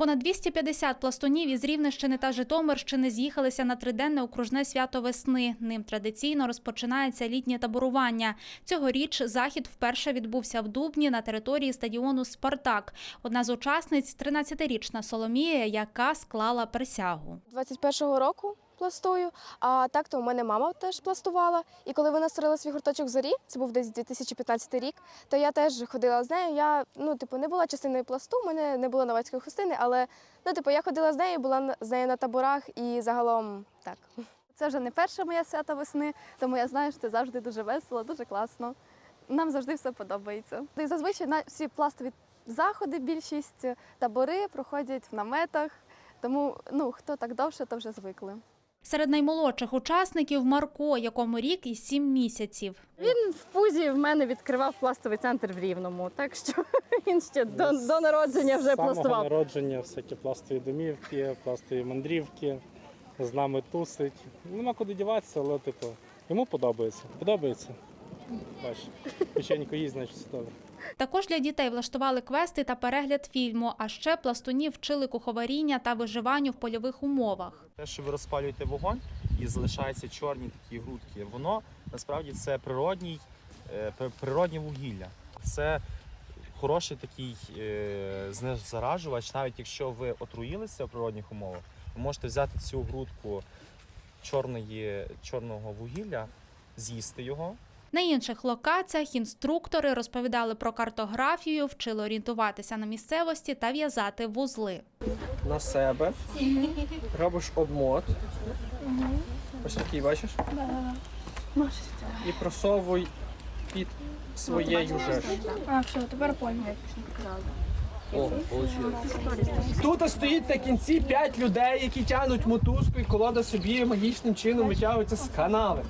Понад 250 пластунів із Рівненщини та Житомирщини з'їхалися на триденне окружне свято весни. Ним традиційно розпочинається літнє таборування. Цьогоріч захід вперше відбувся в Дубні на території стадіону Спартак. Одна з учасниць – 13-річна Соломія, яка склала присягу. 21-го року пластую, а так то у мене мама теж пластувала. І коли вона створила свій гурточок зорі, це був десь 2015 рік, то я теж ходила з нею. Я ну, типу, не була частиною пласту, у мене не було новацької хустини, але ну, типу, я ходила з нею, була з нею на таборах і загалом так. Це вже не перше моє свято весни, тому я знаю, що це завжди дуже весело, дуже класно. Нам завжди все подобається. І зазвичай на всі пластові заходи, більшість табори проходять в наметах. Тому ну хто так довше, то вже звикли. Серед наймолодших учасників Марко, якому рік і сім місяців. Він в пузі в мене відкривав пластовий центр в Рівному, так що він ще до, до народження вже З самого пластував. народження всякі пластові домівки, пластові мандрівки, з нами тусить. Нема куди діватися, але типу, йому подобається. Подобається. Бач, печенько їсть, значить все добре. Також для дітей влаштували квести та перегляд фільму, а ще пластунів вчили куховаріння та виживанню в польових умовах. Те, що ви розпалюєте вогонь і залишаються чорні такі грудки, воно насправді це природній, е, природнє вугілля. Це хороший такий е, знезаражувач, навіть якщо ви отруїлися в природних умовах, ви можете взяти цю грудку чорної, чорного вугілля, з'їсти його. На інших локаціях інструктори розповідали про картографію, вчили орієнтуватися на місцевості та в'язати вузли. на себе, робиш обмот. Ось такий, бачиш? І просовуй під своєю же. А, все, тепер понял. О, Тут стоїть на кінці п'ять людей, які тягнуть мотузку, і колода собі магічним чином витягується з канави.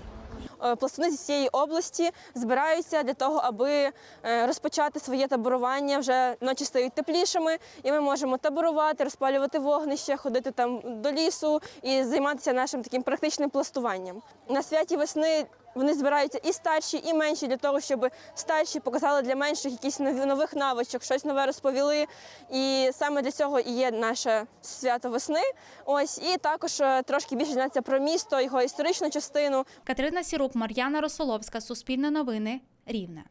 Е, пластуни зі всієї області збираються для того, аби е, розпочати своє таборування. Вже ночі стають теплішими, і ми можемо таборувати, розпалювати вогнище, ходити там до лісу і займатися нашим таким практичним пластуванням. На святі весни вони збираються і старші, і менші для того, щоб старші показали для менших якісь нові нових навичок, щось нове розповіли. І саме для цього і є наше свято весни. Ось і також е, трошки більше знається про місто, його історичну частину. Катерина Сірук, Мар'яна Росоловська, Суспільне новини, Рівне.